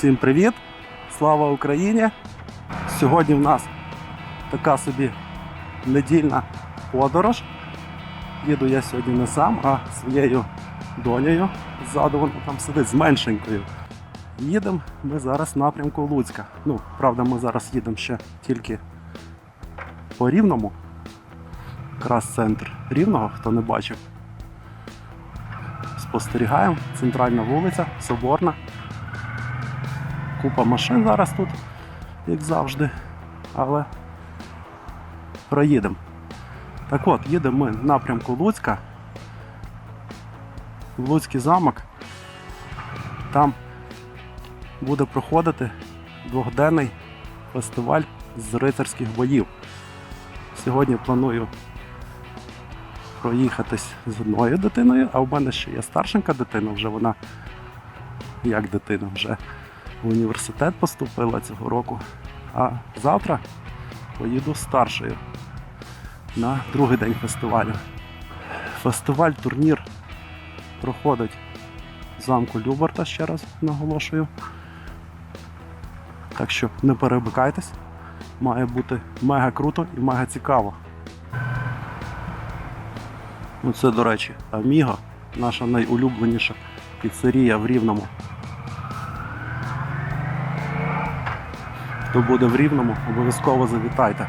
Всім привіт! Слава Україні! Сьогодні в нас така собі недільна подорож. Їду я сьогодні не сам, а своєю донею. Ззаду вона там сидить з меншенькою. Їдемо ми зараз в напрямку Луцька. Ну, правда, ми зараз їдемо ще тільки по рівному. Якраз центр рівного, хто не бачив. Спостерігаємо. Центральна вулиця, Соборна. Купа машин зараз тут, як завжди. Але проїдемо. Так от, їдемо ми в напрямку Луцька. В Луцький замок. Там буде проходити двохденний фестиваль з рицарських боїв. Сьогодні планую проїхатись з одною дитиною, а в мене ще є старшенька дитина, вже вона як дитина вже в університет поступила цього року. А завтра поїду старшою на другий день фестивалю. Фестиваль, турнір проходить в замку Любарта, ще раз наголошую. Так що не перемикайтесь, має бути мега круто і мега цікаво. Ну це, до речі, Аміго, наша найулюбленіша піцерія в Рівному. Хто буде в Рівному, обов'язково завітайте.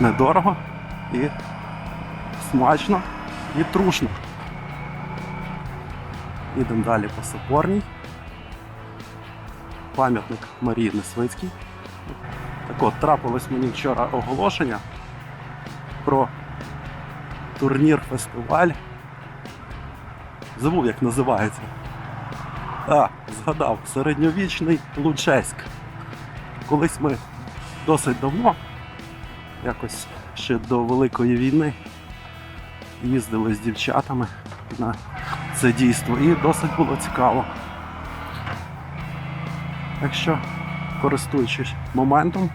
Недорого і смачно і трушно. Їдемо далі по Соборній. Пам'ятник Марії Несвицькій. Так от, трапилось мені вчора оголошення про турнір фестиваль. Забув, як називається. А, згадав, середньовічний Лучеськ. Колись ми досить давно, якось ще до Великої війни, їздили з дівчатами на це дійство і досить було цікаво. Так що, користуючись моментом,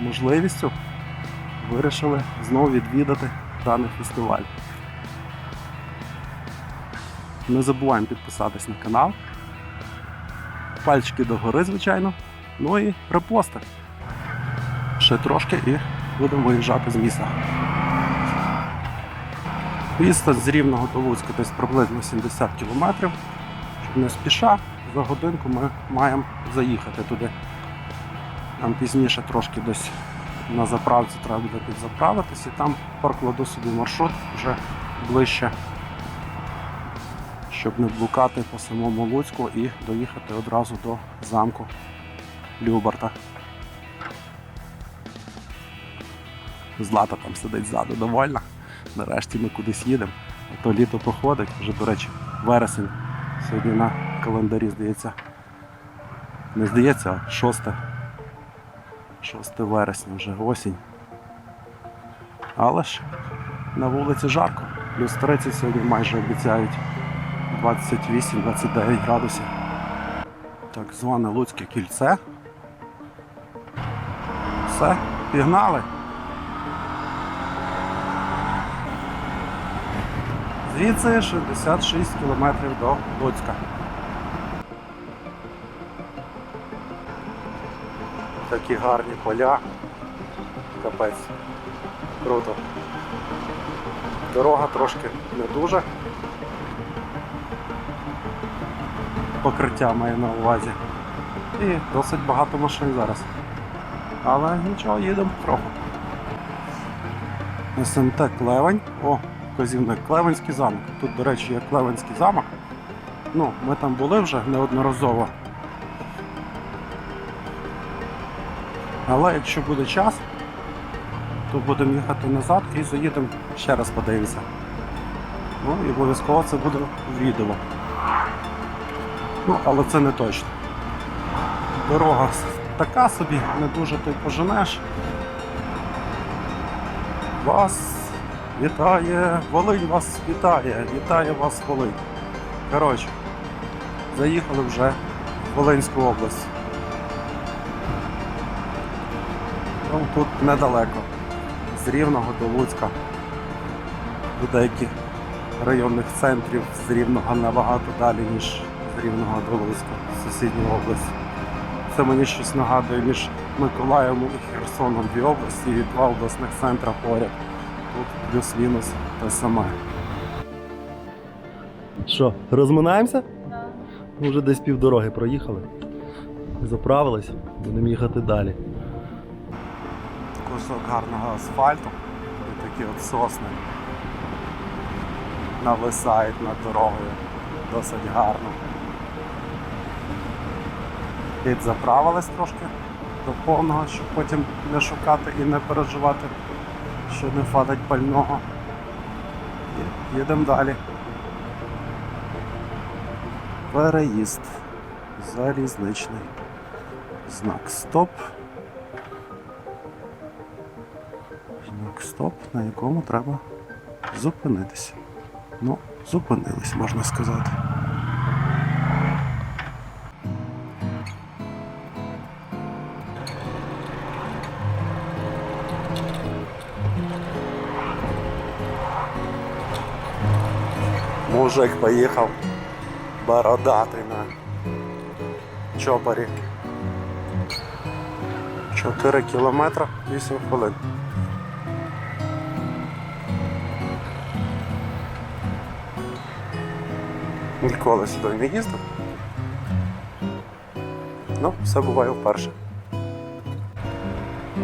можливістю, вирішили знову відвідати даний фестиваль. Не забуваємо підписатись на канал. Пальчики догори, звичайно. Ну і репости. Ще трошки і будемо виїжджати з міста. Місто з Рівного до Луцька десь приблизно 70 кілометрів. Щоб не спіша, за годинку ми маємо заїхати туди. Там пізніше трошки десь на заправці треба буде підзаправитись і там прокладу собі маршрут вже ближче, щоб не блукати по самому Луцьку і доїхати одразу до замку Любарта. Злата там сидить ззаду, довольна. Нарешті ми кудись їдемо. А то літо проходить, вже, до речі, вересень. Сьогодні на календарі, здається. Не здається, а 6 6 вересня вже осінь. Але ж на вулиці жарко. Плюс 30 сьогодні майже обіцяють 28-29 градусів. Так зване Луцьке кільце. Все, пігнали. Звідси 66 кілометрів до Луцька. Такі гарні поля. Капець. Круто. Дорога трошки не дуже. Покриття має на увазі. І досить багато машин зараз. Але нічого, їдемо трохи. СМТ Клевень. О, вказівник Клевенський замок. Тут, до речі, є Клевенський замок. Ну, ми там були вже неодноразово. Але якщо буде час, то будемо їхати назад і заїдемо ще раз подивимося. Ну і обов'язково це буде відео. Ну, але це не точно. Дорога така собі, не дуже ти поженеш. Вас вітає, Волинь вас вітає, вітає вас Волинь. Коротше, заїхали вже в Волинську область. Ну, тут недалеко. З Рівного до Луцька. До деяких районних центрів з Рівного набагато далі, ніж Рівного до Луцька, з сусідньої області. Це мені щось нагадує між Миколаєвом і Херсоном дві області і два обласних центра поряд. Тут плюс-мінус те саме. Що, розминаємося? Ми вже десь півдороги проїхали. Заправились, будемо їхати далі. Кусок гарного асфальту і такі от сосни нависають над дорогою. Досить гарно. Підзаправились трошки до повного, щоб потім не шукати і не переживати, що не фадать пального. Їдемо далі. Переїзд. Залізничний. Знак стоп. Знак стоп, на якому треба зупинитися. Ну, зупинились, можна сказати. Мужик поїхав бородатий на чопорі. 4 кілометри 8 хвилин. Ніколи сюди не їздив. Ну, все буває вперше.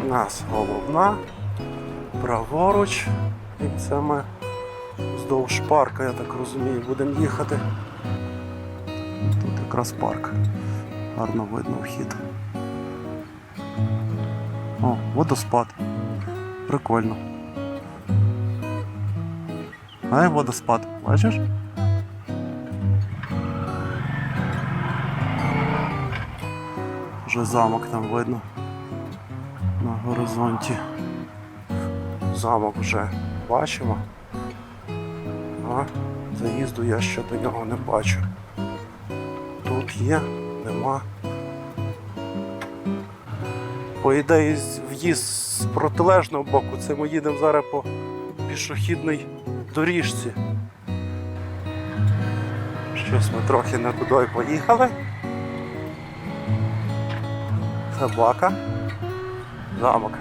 У нас головна, праворуч, і це ми вздовж парка, я так розумію, будемо їхати. Тут якраз парк. Гарно видно вхід. О, водоспад. Прикольно. А і водоспад, бачиш? Вже замок там видно на горизонті. Замок вже бачимо. А заїзду я ще до нього не бачу. Тут є, нема. По ідеї, в'їзд з протилежного боку, це ми їдемо зараз по пішохідній доріжці. Щось ми трохи не туди поїхали. Собака. Замок.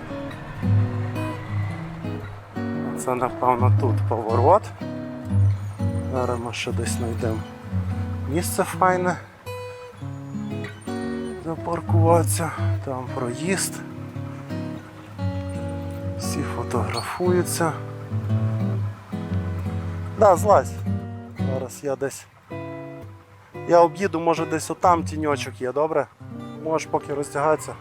Це напевно тут поворот. Зараз ми ще десь знайдемо місце файне. Запаркуватися, там проїзд. Всі фотографуються. Да, злазь. Зараз я десь. Я об'їду, може десь отам тіньочок є, добре? Можеш поки роздягатися.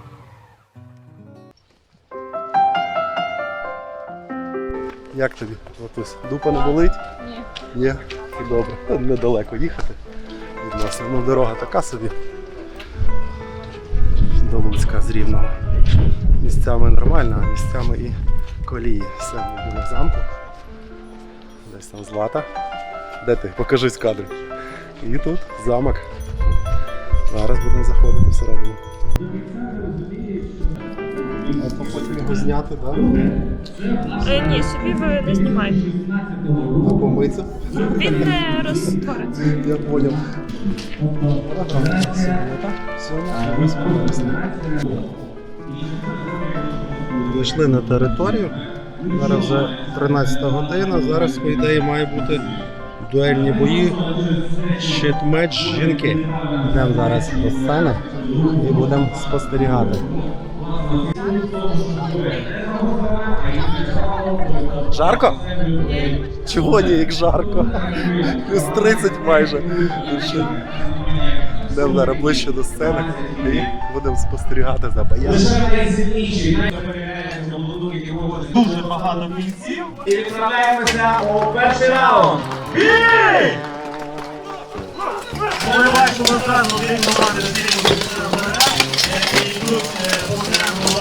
Як тобі, Латусь? Дупа не болить? Ні. Є, і добре. Та Недалеко їхати від нас. Ну, дорога така собі. До Луцька з Рівного. Місцями нормально, а місцями і колії. Все, ми були в замку. Десь там злата. Де ти? Покажись кадр. І тут замок. Зараз будемо заходити всередину. А потім його зняти, так? Е, ні, собі ви не знімайте. А помитися? Він не розтвориться. Я понял. Дійшли на територію. Зараз вже 13 година. Зараз, по ідеї, має бути дуельні бої. Щит-меч жінки. Йдемо зараз до сцени і будемо спостерігати. Жарко? Чого ні, як жарко? Плюс 30 майже. Йдемо зараз ближче до сцени і будемо спостерігати за боями. дуже багато бійців. І відправляємося у перший раунд. Бій! Ми бачимо зразу дві команди з рівним які йдуть повністю грає Максим Дружкина Шукерма і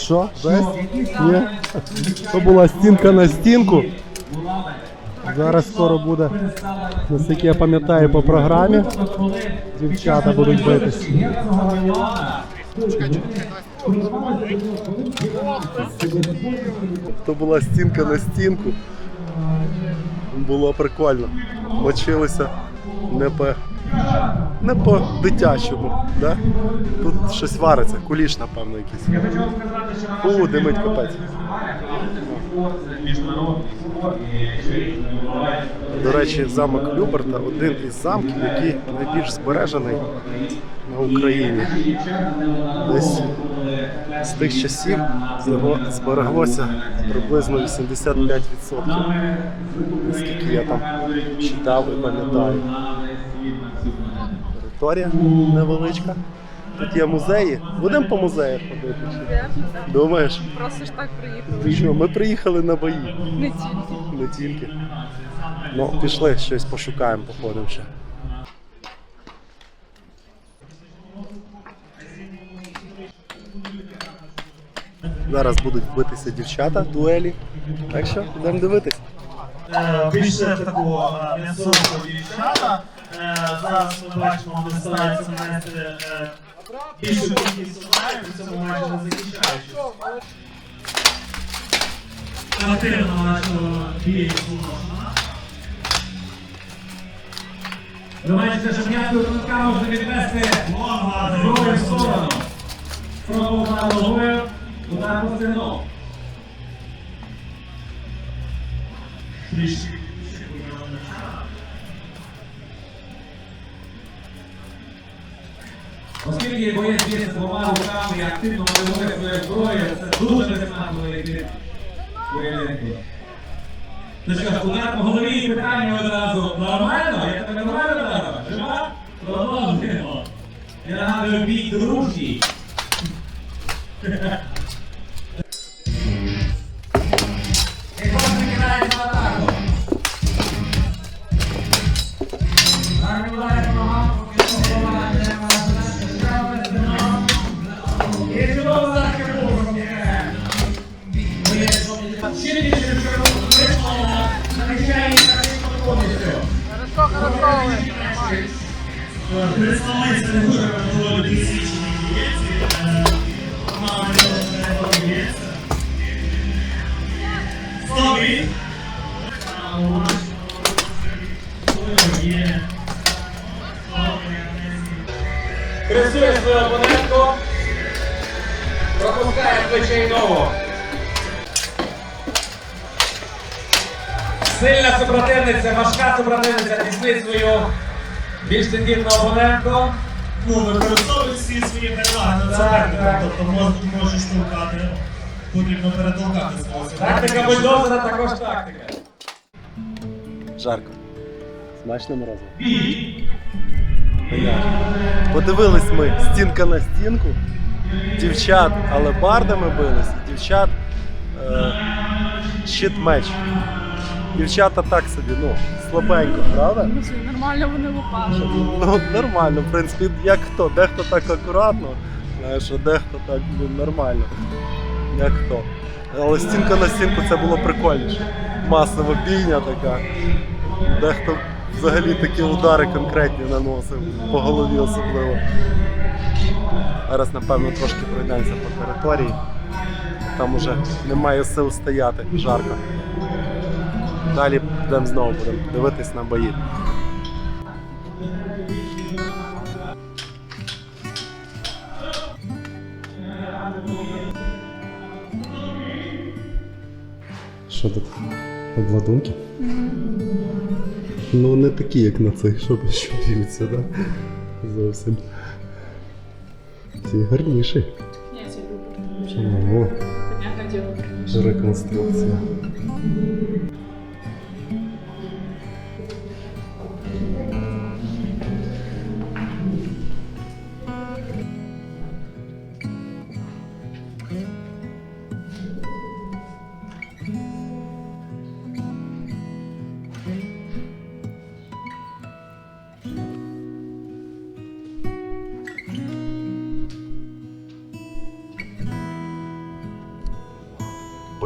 що? Ні. То була стінка на стінку. Зараз скоро буде, наскільки я пам'ятаю по програмі. Дівчата будуть битись. То була стінка на стінку. Було прикольно. Мочилися не по, не по дитячому. Да? Тут щось вариться, куліш, напевно, якийсь. У, димить капець. До речі, замок Люберта один із замків, який найбільш збережений на Україні. Десь з тих часів його збереглося приблизно 85%. Наскільки я там читав і пам'ятаю. Територія невеличка. Тут є музеї. Будемо по музеях ходити? чи? Думаєш? Просто ж так приїхали. Ти що, ми приїхали на бої. Не тільки. Не тільки. Ну, пішли, щось пошукаємо, походимо ще. Зараз будуть битися дівчата, дуелі. Так що йдемо дивитись. Е, такого е, м'ясового дівчата. Е, Зараз ми бачимо, вони стараються нести е, більшу кількість ударів, і цьому майже не захищаючись. Активно нашого бій Сулошина. Ви бачите, що м'якою кнопка можна відвести зброю в сторону. Спробував ногою, удар по спину. Оскільки боєць з двома руками і активно малює своєю зброю, це дуже від поєдинку. Ти що удар по голові питання одразу. Нормально? Я тебе нормально дав? Жива? Продовжуємо. Я нагадую бій дружній. Almighty більш тендітну опонентку. Ну, використовують всі свої переваги на суперника, тобто мож- можеш толкати, потрібно перетолкати свого Тактика бульдозера також тактика. Жарко. Смачно морозиво? Подивились ми стінка на стінку. Дівчат алебардами бились, дівчат е, щит-меч. Дівчата так собі, ну, слабенько, правда? Ну, Нормально вони лупашать. Ну, нормально, в принципі, як хто. Дехто так акуратно, знаєш, а дехто так ну, нормально. Як хто. Але стінка на стінку це було прикольніше. Масова бійня така. Дехто взагалі такі удари конкретні наносив, по голові особливо. Зараз, напевно, трошки пройдемося по території. Там уже немає сил стояти, жарко. Далі будемо знову будемо дивитись на бої. Що тут? Обладунки? Ну, не такі, як на цих, що, що б'ються, да? Зовсім. Ці гарніші. Ні, це люблю. Реконструкція.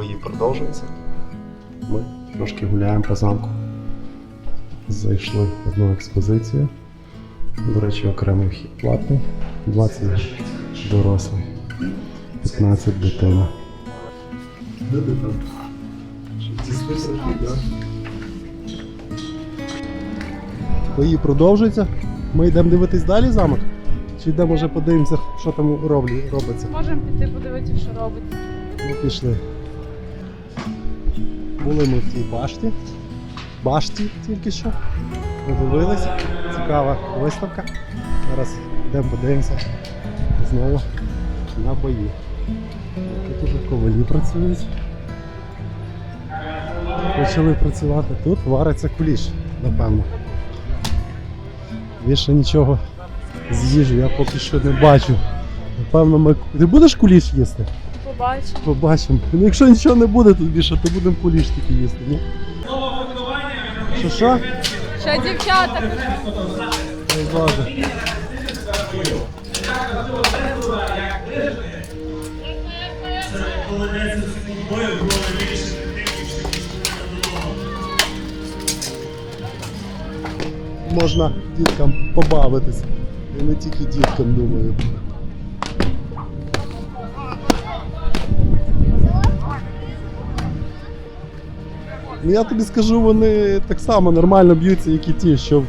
Бої продовжуються. Ми трошки гуляємо по замку. Зайшли в одну експозицію. До речі, окремий вхід платний. 20 дорослий, 15 дитина. Де ти там? Бої продовжуються. Ми йдемо дивитись далі замок? Чи йдемо вже подивимося, що там роблі, робиться? Можемо піти подивитися, що робиться. Ми пішли. Були ми в тій башті. Башті тільки що. Подивились. Цікава виставка. Зараз йдемо подивимося знову на бої. Тут уже ковалі працюють. Почали працювати. Тут вариться куліш, напевно. Більше нічого з їжі я поки що не бачу. Напевно, ми. Ти будеш куліш їсти? Побачимо. Побачимо. Ну, якщо нічого не буде тут більше, то будемо куліш їсти, ні? Що що? Ще дівчата. Ой, Боже. Можна діткам побавитись. І не тільки діткам, думаю. Ну я тобі скажу, вони так само нормально б'ються, як і ті, що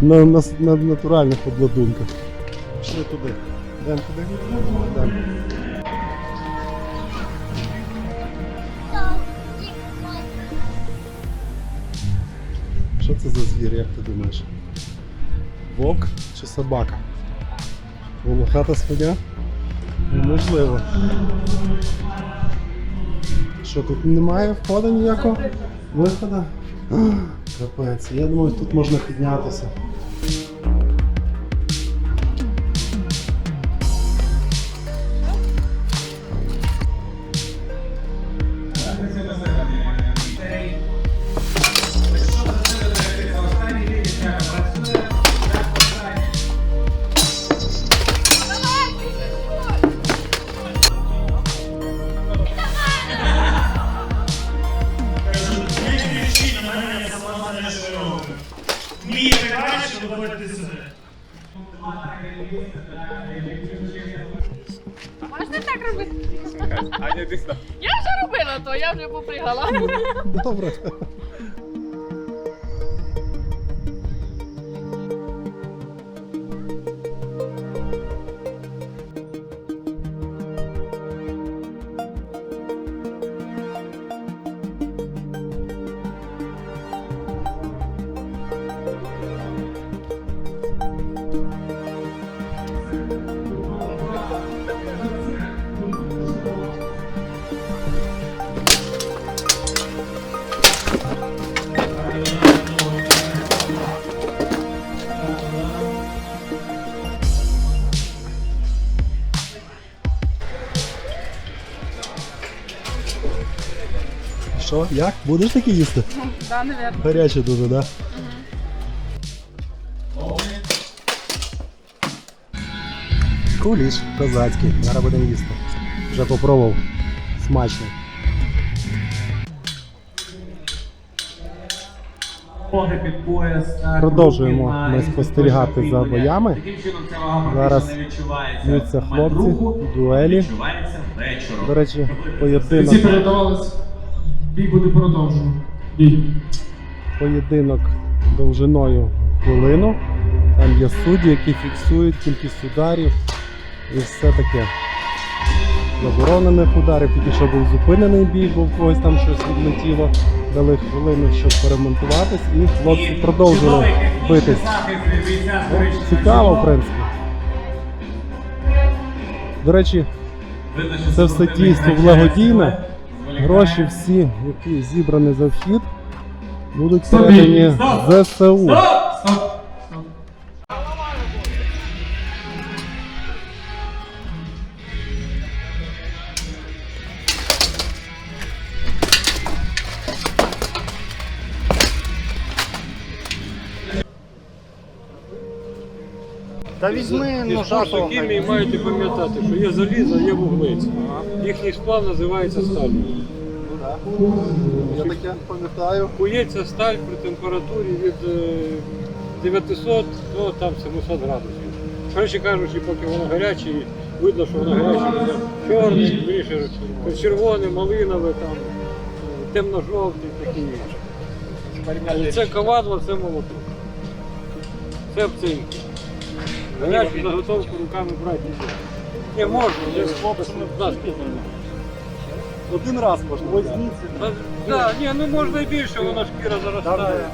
на, на, на натуральних обладунках. Пішли туди. Йдемо туди. Йдемо. Що це за звір, як ти думаєш? Вовк чи собака? Волохата свиня? Можливо. Що тут немає входу ніякого? Виходу? Капець, я думаю, тут можна піднятися. Сюди. Можна так робити? Я вже робила то, я вже попригала. Добре. Що, як? Будеш такі їсти? Да, наверное. Гаряче дуже, да? Куліш козацький. Зараз будемо їсти. Вже попробував. Смачно. Пояс. Продовжуємо ми спостерігати за боями. Ця вага Зараз не відчувається. б'ються хлопці, дуелі. Відчувається вечором. До речі, Всі поєдинок. Бій буде продовжено. Бій. поєдинок довжиною хвилину. Там є судді, які фіксують кількість ударів і все таке. Заборонених ударів, тільки що був зупинений бій, бо в когось там щось відлетіло. Дали хвилину, щоб перемонтуватись, і хлопці продовжили битись. Цікаво, в принципі. До речі, це все дійство благодійне. Гроші всі, які зібрані за вхід, будуть передані Стоп! ЗСУ. Візьми хімії маєте пам'ятати, що є залізо, є вуглець. Їхній сплав називається сталь. Я таке пам'ятаю. Кується сталь при температурі від е, 900 до там 700 градусів. Коротше кажучи, поки воно гаряче, видно, що воно гаряче, більше, червоне, малинове, там, е, темно-жовтий, такі інше. Це ковадло, це молоток. Це обцинки. Гарячу заготовку руками брати не можна. Не можна, є хлопець, да, спільно. Один раз можна. Возьміться. Так, да, ні, ну можна і більше, вона шкіра заростає.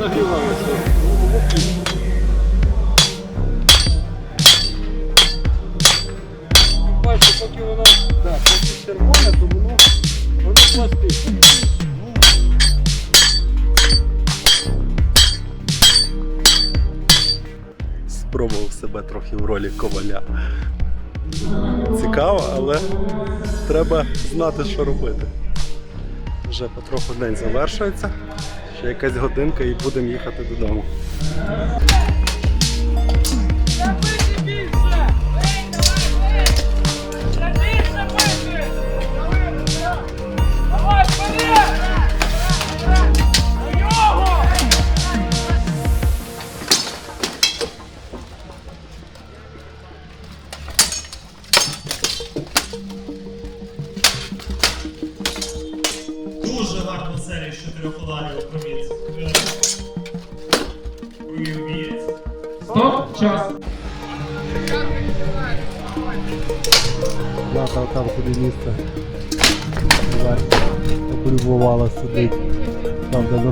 Нагрівається. Бачите, поки воно да, поки червоне, то воно, воно пластичне. Спробував себе трохи в ролі коваля. Цікаво, але треба знати, що робити. Вже потроху день завершується. Ще якась годинка і будемо їхати додому.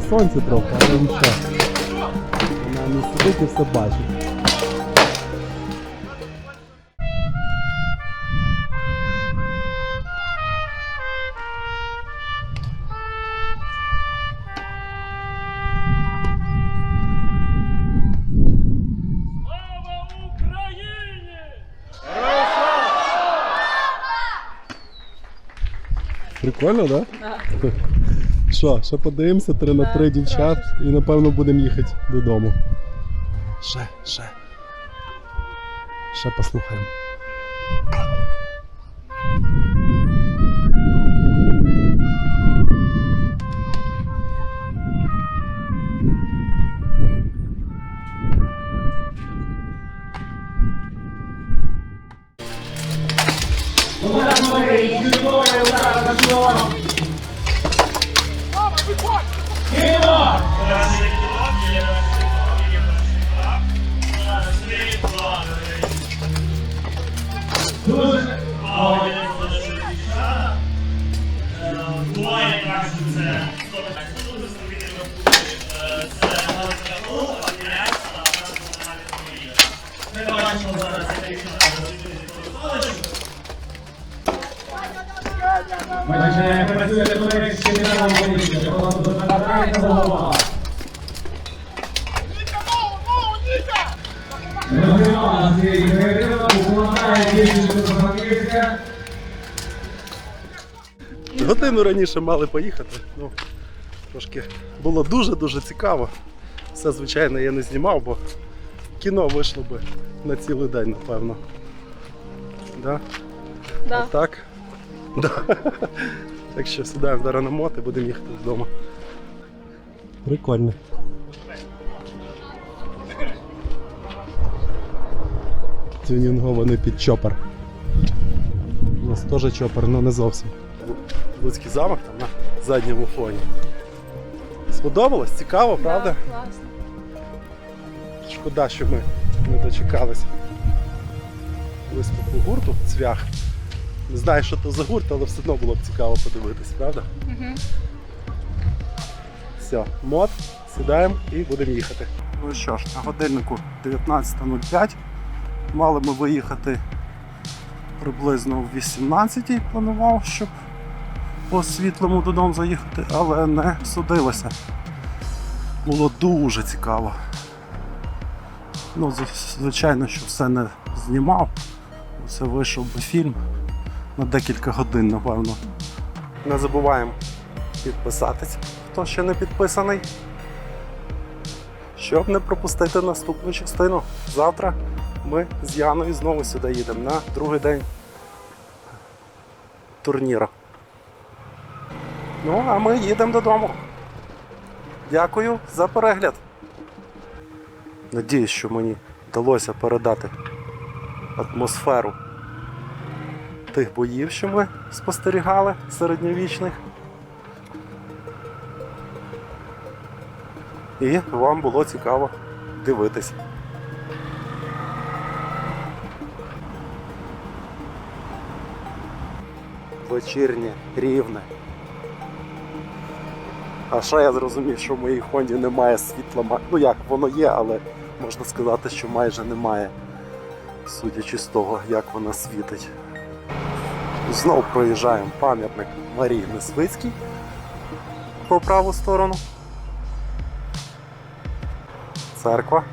сонці трохи, але нічого. Вона не сидить і все бачить. Слава Україні! Прикольно, так? Да? Що, ще подивимося 3 на 3 дівчат і напевно будемо їхати додому. Ще, ще. Ще послухаємо. Буває Бачите, працює не нам вирішити. Просто забирайте голова. Розривала допомагає дівчинку Франківська. Годину раніше мали поїхати. Ну, трошки було дуже-дуже цікаво. Все, звичайно, я не знімав, бо кіно вийшло би на цілий день, напевно. Да? Да. А так? Що сідаємо зараз на мот і будемо їхати додому. Прикольно. Тюнінгований під чопер. У нас теж чопер, але не зовсім. Луцький замок там на задньому фоні. Сподобалось? Цікаво, правда? Да, класно. Шкода, що ми не дочекалися виступу гурту цвях. Не знаю, що то за гурт, але все одно було б цікаво подивитися, правда? Угу. Все, мод, сідаємо і будемо їхати. Ну що ж, на годиннику 19.05. Мали ми виїхати приблизно в 18-й планував, щоб по світлому додому заїхати, але не судилося. Було дуже цікаво. Ну, звичайно, що все не знімав. Це вийшов би фільм на декілька годин, напевно. Не забуваємо підписатись, хто ще не підписаний. Щоб не пропустити наступну частину. Завтра ми з Яною знову сюди їдемо на другий день турніру. Ну, а ми їдемо додому. Дякую за перегляд. Надіюсь, що мені вдалося передати атмосферу тих боїв, що ми спостерігали середньовічних. І вам було цікаво дивитись. Вечірнє, рівне. А ще я зрозумів, що в моїй Хонді немає світла. Ну як, воно є, але можна сказати, що майже немає, судячи з того, як вона світить. Знов проїжджаємо пам'ятник Марії Несвицькій по праву сторону. Церква.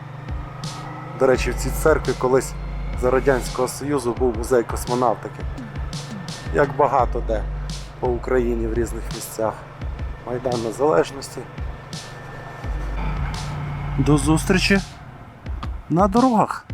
До речі, в цій церкві колись за Радянського Союзу був музей космонавтики. Як багато де по Україні в різних місцях. Майдан Незалежності. До зустрічі на дорогах.